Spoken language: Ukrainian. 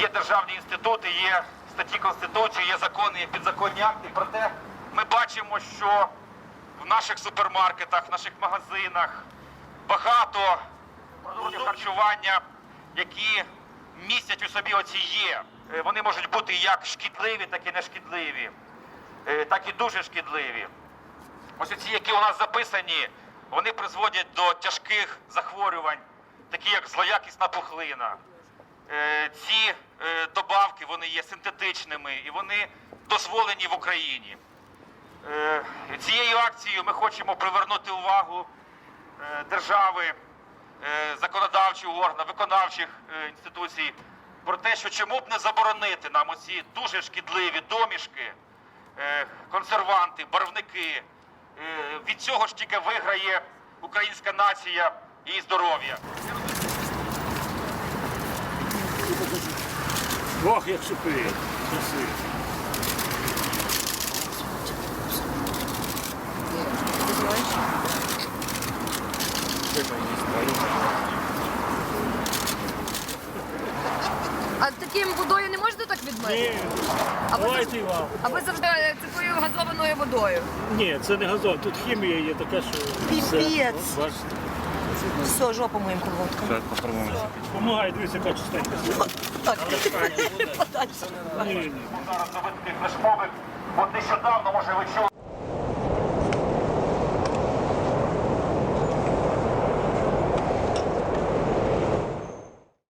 є державні інститути, є статті Конституції, є закони, є підзаконні акти. Проте ми бачимо, що в наших супермаркетах, в наших магазинах багато продуктів харчування, які містять у собі оці є. Е, Вони можуть бути як шкідливі, так і нешкідливі, е, так і дуже шкідливі. Ось ці, які у нас записані, вони призводять до тяжких захворювань, такі як злоякісна пухлина. Е, Ці вони є синтетичними і вони дозволені в Україні. Е, Цією акцією ми хочемо привернути увагу е, держави, е, законодавчих органів, виконавчих інституцій про те, що чому б не заборонити нам оці дуже шкідливі домішки, консерванти, барвники. Від цього ж тільки виграє українська нація і здоров'я. Ох, як шипить. А таким водою не можете так відмити? Ні, А ви, давайте завжди, вам. а ви завжди такою газованою водою. Ні, це не газон, тут хімія є така, що все. Піпець. От, Бачите, Все, жопу моїм колодком. Помагай, дивіться, яка чистенька. Так, Ні, ні. зараз до флешмобів. От нещодавно, може, ви чули